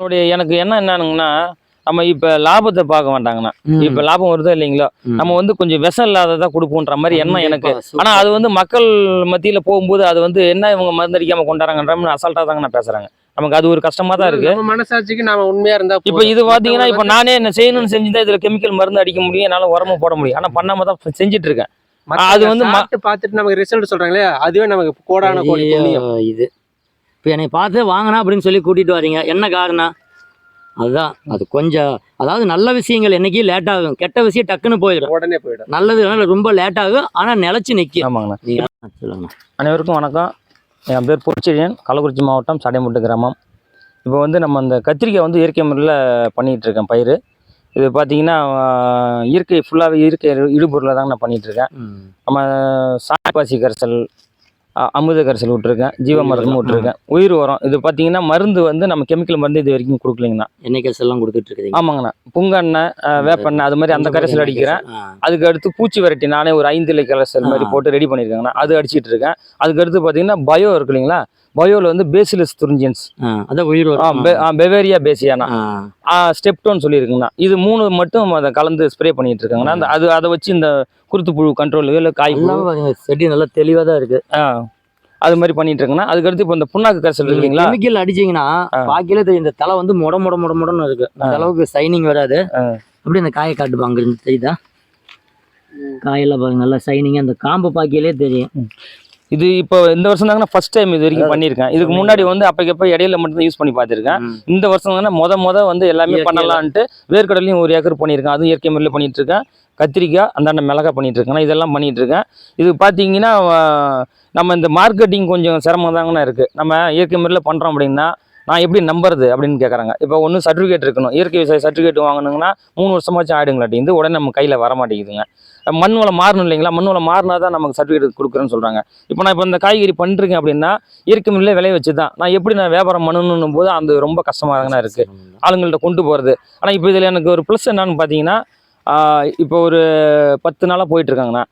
என்னுடைய எனக்கு என்ன என்னனுங்கன்னா நம்ம இப்ப லாபத்தை பார்க்க வேண்டாங்கண்ணா ம். இப்ப லாபம் வருதோ இல்லைங்களோ. நம்ம வந்து கொஞ்சம் விஷம் இல்லாததா கொடுப்போன்ற மாதிரி எண்ணம் எனக்கு. ஆனா அது வந்து மக்கள் மத்தியில போகும்போது அது வந்து என்ன இவங்க மருந்தடிக்காம கொண்டாடுறாங்கன்ற அசால்ட்டா தாங்க நான் பேசுறாங்க நமக்கு அது ஒரு கஷ்டமா தான் இருக்கு மனசாட்சிக்கு நாம உண்மையா இருந்தா இப்ப. இது பாத்தீங்கன்னா இப்ப நானே என்ன செய்யணும்னு செஞ்சுதான் இதுல கெமிக்கல் மருந்து அடிக்க முடியும் என்னால உரமும் போட முடியும் ஆனா பண்ணாம தான் செஞ்சுட்டு இருக்கேன் அது வந்து பார்த்துட்டு நமக்கு ரிசல்ட் சொல்றாங்களே அதுவே நமக்கு கோடான இது இப்போ என்னை பார்த்து வாங்கினா அப்படின்னு சொல்லி கூட்டிட்டு வரீங்க என்ன காரணம்? அதுதான். அது கொஞ்சம் அதாவது நல்ல விஷயங்கள் என்னைக்கு லேட் ஆகும். கெட்ட விஷயம் டக்குன்னு போயிடும். உடனே போயிடும். நல்லது ரொம்ப லேட் ஆகும். ஆனா நிலைச்சு நிக்கும். ஆமாங்கண்ணா. நீங்க சொல்லுங்க? அனைவருக்கும் வணக்கம். என் பேர் பொற்செழியன் கள்ளக்குறிச்சி மாவட்டம் சடைமுட்டு கிராமம். இப்போ வந்து நம்ம அந்த கத்திரிக்காய் வந்து இயற்கை முறையில் பண்ணிகிட்டு இருக்கேன் பயிர் இது பார்த்தீங்கன்னா இயற்கை ஃபுல்லாகவே இயற்கை இடுபொருளில் தாங்க நான் பண்ணிகிட்டு இருக்கேன். நம்ம சாய்பாசி கரைசல் அ- அமுத கரைசல் விட்டுருக்கேன் ஜீவமருந்தும் விட்டுருக்கேன். உயிர் உரம் இது பார்த்தீங்கன்னா மருந்து வந்து நம்ம கெமிக்கல் மருந்து இது வரைக்கும் கொடுக்கலைங்கண்ணா. என்னைக்கஸ் எல்லாம் கொடுத்துட்டு இருக்கீங்க ஆமாங்கண்ணா புங்கெண்ணெய் அஹ், வேப்பெண்ணெய் அது மாதிரி அந்த கரைசல் அடிக்கிறேன். அதுக்கு அடுத்து பூச்சி வெரைட்டி நானே ஒரு ஐந்து இலை கரைசல் மாதிரி. போட்டு ரெடி பண்ணியிருக்கேங்கண்ணா. அது அடிச்சிட்டு இருக்கேன் அதுக்கு அடுத்து பார்த்தீங்கன்னா பயோ இருக்கு இல்லைங்களா? பயோவில் வந்து பேசிலஸ் துரிஞ்சியன்ஸ் அதான் உயிர் பெவேரியா பேசியானா ஆ, ஸ்டெப்டோன் சொல்லியிருக்குங்கண்ணா. இது மூணு மட்டும் அதை கலந்து ஸ்ப்ரே பண்ணிட்டு இருக்காங்கண்ணா அந்த அது அதை வச்சு இந்த குருத்து புழு கண்ட்ரோல் இல்லை காய் செடி நல்லா தெளிவா தான் இருக்கு. ஆ, அது மாதிரி பண்ணிட்டு இருக்குங்கண்ணா அதுக்கு அடுத்து இப்போ இந்த புண்ணாக்கு கரைசல் இருக்கு இல்லைங்களா? கெமிக்கல் அடிச்சீங்கன்னா. பாக்கியில தெரியும் இந்த தலை வந்து முட முட முட முடன்னு இருக்கு. அந்த. அளவுக்கு சைனிங் வராது. அப்படி அந்த காயை காட்டுப்பாங்க தெரியுதா? காயெல்லாம் பாருங்க நல்லா சைனிங் அந்த காம்பு பாக்கியிலே தெரியும். இது இப்போ இந்த வருஷம் தாங்கண்ணா ஃபர்ஸ்ட் டைம் இது வரைக்கும் பண்ணியிருக்கேன். இதுக்கு முன்னாடி வந்து அப்பக்கப்ப இடையில மட்டும் யூஸ் பண்ணி பார்த்துருக்கேன். இந்த வருஷம் தானே முத முத வந்து எல்லாமே. பண்ணலான்ட்டு வேர்க்கடலையும் ஒரு ஏக்கர் பண்ணியிருக்கேன். அதுவும் இயற்கை முறையில் பண்ணிட்டு இருக்கேன் கத்திரிக்காய் அந்தாண்ட மிளகா பண்ணிட்டு இருக்கேன் இதெல்லாம் பண்ணிட்டு இருக்கேன் இது பார்த்தீங்கன்னா நம்ம இந்த மார்க்கெட்டிங் கொஞ்சம் சிரமம் தாங்கண்ணா இருக்கு. நம்ம இயற்கை முறையில் பண்றோம் அப்படின்னா நான் எப்படி நம்புறது அப்படின்னு கேட்குறாங்க இப்போ ஒன்று சர்டிஃபிகேட் இருக்கணும். இயற்கை விவசாய சர்டிஃபிகேட் வாங்கணுங்கன்னா மூணு வருஷமாச்சும் ஆயிடுங்களாட்டிங்க உடனே நம்ம கையில் வர மாட்டேங்குதுங்க மண் வளம் மாறணும் இல்லைங்களா? மண் வளம் மாறினா தான் நமக்கு சர்டிஃபிகேட் கொடுக்குறேன்னு சொல்கிறாங்க இப்போ நான் இப்போ இந்த காய்கறி பண்ணிருக்கேன் அப்படின்னா இயற்கை முறையில் விளைய வச்சு தான் நான் எப்படி நான் வியாபாரம் பண்ணணும் போது அது ரொம்ப கஷ்டமாக தாங்கண்ணா இருக்குது ஆளுங்கள்ட்ட கொண்டு போகிறது ஆனால் இப்போ இதில் எனக்கு ஒரு ப்ளஸ் என்னன்னு பார்த்தீங்கன்னா இப்போ ஒரு பத்து நாளாக போயிட்டு இருக்காங்கண்ணா.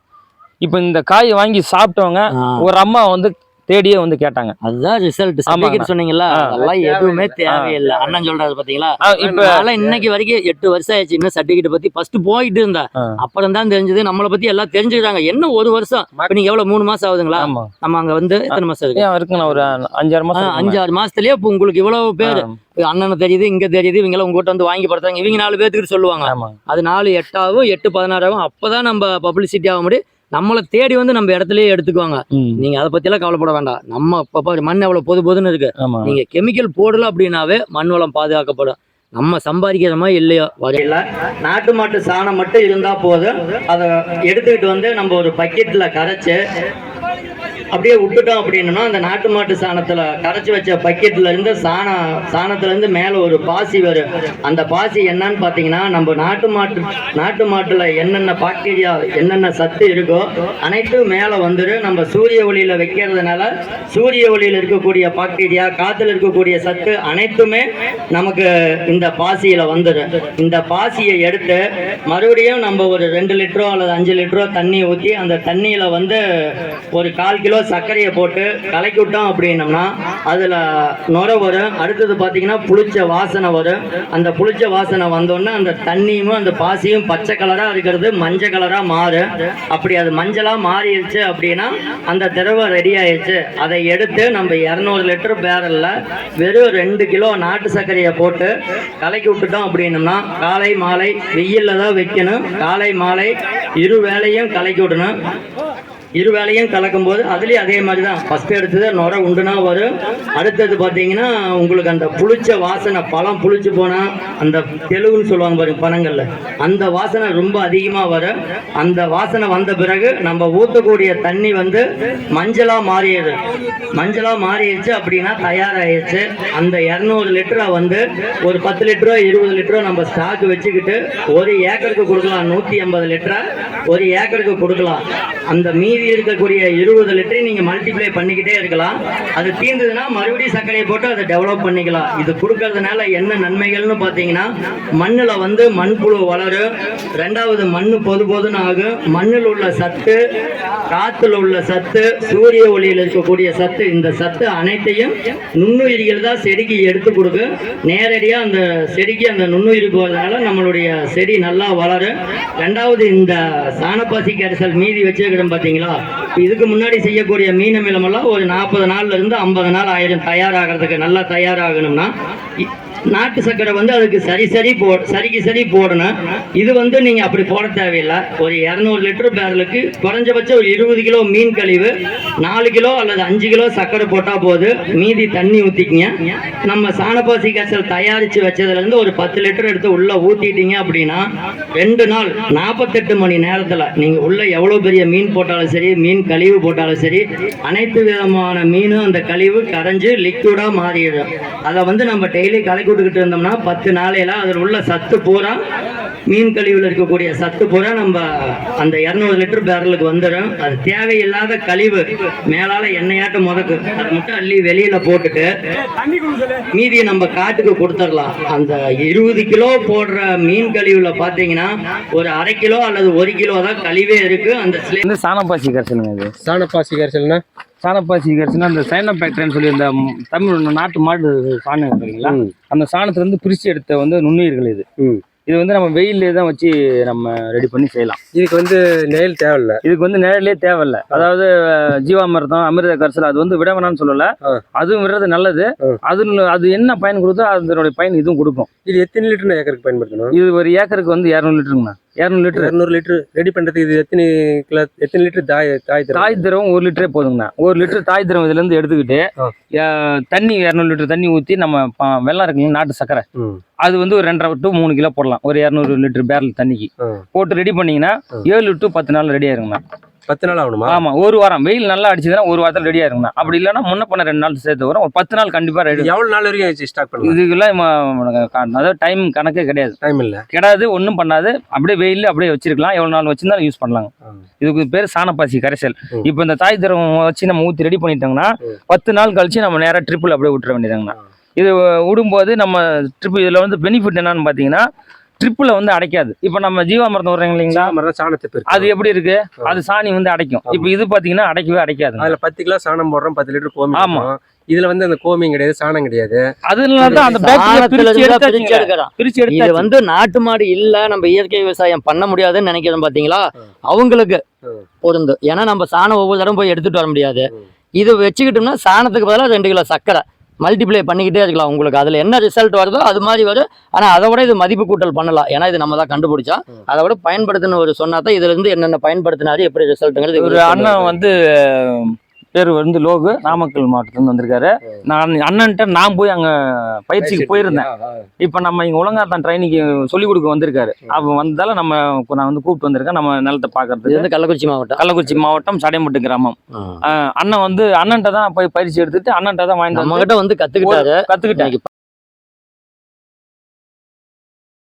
இப்போ இந்த காய் வாங்கி சாப்பிட்டவங்க. ஒரு அம்மா வந்து தேடியே வந்து கேட்டாங்க. அதுதான் ரிசல்ட். சர்டிபிகேட் சொன்னீங்கல்ல ஆ. அதெல்லாம் எதுவுமே தேவையில்லை. அண்ணன் சொல்றாரு பாத்தீங்களா? இப்போ இன்னைக்கு வரைக்கும் எட்டு வருஷம் ஆயிடுச்சு இன்னும் சர்டிபிகேட் பத்தி ஃபர்ஸ்ட் போயிட்டு இருந்தா. அப்புறம் தான் தெரிஞ்சது நம்மளை பத்தி எல்லாம் தெரிஞ்சுக்கிறாங்க என்ன ஒரு வருஷம்? இப்ப நீங்க எவ்வளவு மூணு மாசம் ஆகுதுங்களா? நம்ம அங்க வந்து எத்தனை மாசம் இருக்கு? இருக்குண்ணா ஒரு அஞ்சாறு ஆ, மாதம் அஞ்சு ஆறு மாசத்துலயே இப்ப உங்களுக்கு இவ்வளவு பேர். அண்ணனை தெரியுது இங்க தெரியுது இவங்க எல்லாம் உங்ககிட்ட வந்து வாங்கி படுத்தாங்க இவங்க நாலு பேத்துக்கு சொல்லுவாங்க. அது நாலு எட்டாகும் எட்டு பதினாறாகும் அப்பதான் நம்ம பப்ளிசிட்டி ஆக முடியும். நம்மளை தேடி வந்து நம்ம இடத்துலயே எடுத்துக்குவாங்க. நீங்க அதை பத்தி எல்லாம் கவலைப்பட வேண்டாம். நம்ம இப்ப மண் எவ்வளவு பொது பொதுன்னு இருக்கு. நீங்க கெமிக்கல் போடல அப்படின்னாவே மண் வளம் பாதுகாக்கப்படும். நம்ம சம்பாதிக்கிற மாதிரி இல்லையோ. வரையில நாட்டு மாட்டு சாணம் மட்டும் இருந்தா போதும். அதை எடுத்துக்கிட்டு வந்து நம்ம ஒரு பக்கெட்ல கரைச்சு அப்படியே விட்டுட்டோம் அப்படின்னா அந்த நாட்டு மாட்டு சாணத்துல கரைச்சி வச்ச பக்கெட்ல இருந்து சாணம் சாணத்துல இருந்து மேல ஒரு பாசி வரும் அந்த பாசி என்னன்னு பாத்தீங்கன்னா நம்ம நாட்டு மாட்டு நாட்டு மாட்டுல என்னென்ன பாக்டீரியா என்னென்ன சத்து இருக்கோ அனைத்தும் மேல வந்துடும் நம்ம சூரிய ஒளியில வைக்கிறதுனால சூரிய ஒளியில இருக்கக்கூடிய பாக்டீரியா காத்துல இருக்கக்கூடிய சத்து அனைத்துமே நமக்கு இந்த பாசியில வந்துடும் இந்த பாசியை எடுத்து மறுபடியும் நம்ம ஒரு ரெண்டு லிட்டரோ அல்லது அஞ்சு லிட்டரோ தண்ணி ஊற்றி அந்த தண்ணியில வந்து ஒரு கால் கிலோ சர்க்கரையை போட்டு கலக்கி விட்டோம் அப்படின்னம்னா அதில் நுர வரும். அடுத்தது பார்த்தீங்கன்னா புளிச்ச வாசனை வரும். அந்த புளிச்ச வாசனை வந்தோடனே அந்த தண்ணியும் அந்த பாசியும் பச்சை கலராக இருக்கிறது மஞ்சள் கலராக மாறும். அப்படி அது மஞ்சளாக மாறிடுச்சு அப்படின்னா அந்த திரவம் ரெடி ஆயிடுச்சு. அதை எடுத்து நம்ம இரநூறு லிட்டர் பேரல்ல வெறும் ரெண்டு கிலோ நாட்டு சர்க்கரையை போட்டு கலக்கி விட்டுட்டோம் அப்படின்னம்னா காலை மாலை வெயிலில் தான் வைக்கணும். காலை மாலை இரு வேளையும் கலக்கி விடணும். இரு வேலையும் கலக்கும் போது அதுலேயும் அதே மாதிரி தான் ஃபஸ்ட்டு எடுத்தது நுர உண்டுனா வரும். அடுத்தது பார்த்தீங்கன்னா உங்களுக்கு அந்த புளிச்ச வாசனை பழம் புளிச்சு போனால் அந்த தெலுங்குன்னு சொல்லுவாங்க பாருங்க பணங்களில் அந்த வாசனை ரொம்ப அதிகமாக வரும். அந்த வாசனை வந்த பிறகு நம்ம ஊற்றக்கூடிய தண்ணி வந்து மஞ்சளாக மாறிடுது. மஞ்சளாக மாறிடுச்சு அப்படின்னா தயாராகிடுச்சு அந்த இரநூறு லிட்டரை வந்து ஒரு பத்து லிட்டரோ இருபது லிட்டரோ நம்ம ஸ்டாக் வச்சுக்கிட்டு ஒரு ஏக்கருக்கு கொடுக்கலாம். நூற்றி ஐம்பது லிட்டரை ஒரு ஏக்கருக்கு கொடுக்கலாம். அந்த மீதி மீதி இருக்கக்கூடிய இருபது லிட்டரை நீங்கள் மல்டிப்ளை பண்ணிக்கிட்டே இருக்கலாம். அது தீர்ந்ததுன்னா மறுபடியும் சர்க்கரையை போட்டு அதை டெவலப் பண்ணிக்கலாம். இது கொடுக்கறதுனால என்ன நன்மைகள்னு பார்த்தீங்கன்னா மண்ணில் வந்து மண்புழு வளரும். ரெண்டாவது மண் பொது போதுன்னு ஆகும். மண்ணில் உள்ள சத்து காற்றுல உள்ள சத்து சூரிய ஒளியில் இருக்கக்கூடிய சத்து இந்த சத்து அனைத்தையும் நுண்ணுயிரிகள் தான் செடிக்கு எடுத்து கொடுக்கும். நேரடியாக அந்த செடிக்கு அந்த நுண்ணுயிர் போகிறதுனால நம்மளுடைய செடி நல்லா வளரும். ரெண்டாவது இந்த சாணப்பாசி கரைசல் மீதி வச்சிருக்கிறோம் பார்த்தீங்களா இதுக்கு முன்னாடி செய்யக்கூடிய மீன் அமிலமெல்லாம் ஒரு நாற்பது நாள்ல இருந்து ஐம்பது நாள் ஆயிரம் தயாராகிறதுக்கு நல்லா தயாராகணும்னா நாட்டு சக்கரை வந்து அதுக்கு சரி சரி போ சரிக்கு சரி போடணும். இது வந்து நீங்கள் அப்படி போட தேவையில்லை. ஒரு இரநூறு லிட்டர் பேரலுக்கு குறைஞ்சபட்சம் ஒரு இருபது கிலோ மீன் கழிவு நாலு கிலோ அல்லது அஞ்சு கிலோ சக்கரை போட்டால் போது மீதி தண்ணி ஊற்றிக்கிங்க நம்ம சாணப்பாசி காய்ச்சல் தயாரித்து வச்சதுலேருந்து ஒரு பத்து லிட்டர் எடுத்து உள்ளே ஊற்றிட்டீங்க அப்படின்னா ரெண்டு நாள் நாற்பத்தெட்டு மணி நேரத்தில் நீங்கள் உள்ளே எவ்வளோ பெரிய மீன் போட்டாலும் சரி மீன் கழிவு போட்டாலும் சரி அனைத்து விதமான மீனும் அந்த கழிவு கரைஞ்சு லிக்விடாக மாறிடும். அதை வந்து நம்ம டெய்லி கலக்கி விட்டுக்கிட்டு இருந்தோம்னா பத்து நாளையில அதில் உள்ள சத்து பூரா மீன் கழிவுல இருக்கக்கூடிய சத்து பூரா நம்ம அந்த இரநூறு லிட்டர் பேரலுக்கு வந்துடும். அது தேவையில்லாத கழிவு. மேலால எண்ணெயாட்ட முதக்கு அதை மட்டும் அள்ளி வெளியில போட்டுட்டு மீதியை நம்ம காட்டுக்கு கொடுத்துடலாம். அந்த இருபது கிலோ போடுற மீன் கழிவுல பாத்தீங்கன்னா ஒரு அரை கிலோ அல்லது ஒரு கிலோ தான் கழிவே இருக்கு. அந்த சாணப்பாசி கரைசலுங்க இது? சாணப்பாசி கரைசல்னா சாணப்பாசி கரைசல்னா அந்த சைனா ஃபேக்டரின்னு சொல்லி இந்த தமிழ் நாட்டு மாடு சாணம் இருக்கு இல்லைங்களா ம். அந்த சாணத்துல இருந்து பிரிச்சு எடுத்த வந்து நுண்ணுயிர்கள் இது. இது வந்து நம்ம வெயிலே தான் வச்சு நம்ம ரெடி பண்ணி செய்யலாம். இதுக்கு வந்து நெயில் தேவையில்ல. இதுக்கு வந்து நிழலே தேவையில்ல. அதாவது ஜீவாமிர்தம் அமிர்த கரைசல் அது வந்து விட வேணாம்னு சொல்லல. அதுவும் விடுறது நல்லது. அது அது என்ன பயன் கொடுத்தோ அதனுடைய பயன் இதுவும் கொடுக்கும். இது எத்தனை லிட்டர் ஏக்கருக்கு பயன்படுத்தணும்? இது ஒரு ஏக்கருக்கு வந்து இரநூறு லிட்டருங்கண்ணா. இரநூறு லிட்டர் இரநூறு லிட்டர் ரெடி பண்றதுக்கு இது எத்தனை கிலோ எத்தனை லிட்டர் தாய் தாய் தரும் தாய் திரவம் ஒரு லிட்டரே போதுங்கண்ணா. ஒரு லிட்டர் தாய் திரவம் இதுல இருந்து எடுத்துக்கிட்டு தண்ணி இரநூறு லிட்டர் தண்ணி ஊற்றி நம்ம வெள்ளம் இருக்குங்க நாட்டு சக்கரை. அது வந்து ஒரு ரெண்டரை டு மூணு கிலோ போடலாம். ஒரு இரநூறு லிட்டர் பேரல் தண்ணிக்கு. போட்டு ரெடி பண்ணீங்கன்னா. ஏழு டு பத்து நாள் ரெடி ஆயிருங்கண்ணா. பத்து நாள் ஆகணுமா? ஆமா ஒரு வாரம். வெயில் நல்லா அடிச்சதுன்னா ஒரு வாரத்தில் ரெடி ஆயிருங்கண்ணா அப்படி இல்லைன்னா முன்ன பண்ண ரெண்டு நாள் சேர்த்து வரும். ஒரு பத்து நாள் கண்டிப்பா ரெடி இது எவ்வளவு நாள் வரைக்கும் வச்சு ஸ்டாக் பண்ணலாம் இதுக்கெல்லாம் அதாவது டைம் கணக்கே கிடையாது. டைம் இல்ல. கிடையாது ஒன்றும் பண்ணாது. அப்படியே வெயில் அப்படியே வச்சிருக்கலாம். எவ்வளோ நாள் வச்சிருந்தாலும் யூஸ் பண்ணலாங்க. ஆ. இதுக்கு பேர் சாணப்பாசி கரைசல். இப்போ இந்த தாய் திரவம் வச்சு நம்ம ஊற்றி ரெடி பண்ணிட்டோம்னா ம். பத்து நாள் கழிச்சு நம்ம நேராக ட்ரிப்பிள் அப்படியே விட்டுற வேண்டியதாங்கண்ணா. இது விடும்போது நம்ம ட்ரிப் இதில் வந்து பெனிஃபிட் என்னன்னு பார்த்தீங்கன்னா ட்ரிப்பில் வந்து அடைக்காது. இப்போ நம்ம ஜீவாமிர்தம் விடுறோங்க இல்லைங்களா? மரம் சாணத்தை அது எப்படி இருக்கு? அது சாணி வந்து அடைக்கும். இப்போ இது பார்த்தீங்கன்னா அடைக்கவே அடைக்காது. அதுல பத்து கிலோ சாணம் போடுறோம் பத்து லிட்டர் கோமி ஆமா. போடுறோம். இதுல வந்து அந்த கோமியம் கிடையாது சாணம் கிடையாது. அதனால தான் அந்த பிரிச்சு. எடுக்கிறோம். பிரிச்சு இது எடுத்தாச்சு. வந்து நாட்டு மாடு இல்ல நம்ம இயற்கை விவசாயம் பண்ண முடியாதுன்னு நினைக்கிறோம் பாத்தீங்களா. அவங்களுக்கு. பொருந்து. ஏன்னா நம்ம சாணம் ஒவ்வொரு தடவை போய் எடுத்துட்டு வர முடியாது. இது வச்சுக்கிட்டோம்னா சாணத்துக்கு பதிலாக ரெண்டு கிலோ சர்க்கரை. மல்டிப்ளை பண்ணிக்கிட்டே இருக்கலாம் உங்களுக்கு. அதுல என்ன ரிசல்ட் வருதோ அது மாதிரி வரும். ஆனா அதை விட இது மதிப்பு கூட்டல் பண்ணலாம். ஏன்னா இது நம்ம தான் கண்டுபிடிச்சோம். ம். அதை விட பயன்படுத்தின ஒரு சொன்னா தான் இதுல இருந்து என்னென்ன பயன்படுத்தினாரு எப்படி ரிசல்ட்டுங்கிறது ஒரு அண்ணன் வந்து பேர் வந்து லோகு நாமக்கல் மாவட்டத்துலேருந்து வந்திருக்காரு. நான் அண்ணன்ட்ட நான் போய் அங்கே பயிற்சிக்கு போயிருந்தேன். இப்போ நம்ம இங்கே உலகாத்தான் ட்ரைனிங்கு சொல்லிக் கொடுக்க வந்திருக்காரு. அப்போ வந்ததால நம்ம நான் வந்து கூப்பிட்டு வந்திருக்கேன். நம்ம நிலத்தை இது பார்க்கறதுக்கு வந்து கள்ளக்குறிச்சி மாவட்டம். கள்ளக்குறிச்சி மாவட்டம் சடையம்பட்டு கிராமம். அண்ணன் வந்து அண்ணன்ட்ட தான் போய் பயிற்சி எடுத்துட்டு அண்ணன்ட்ட தான் வாங்கிட்டு நம்ம வந்து கிட்ட வந்து கத்துக்கிட்டாரு. கற்றுக்கிட்டேன்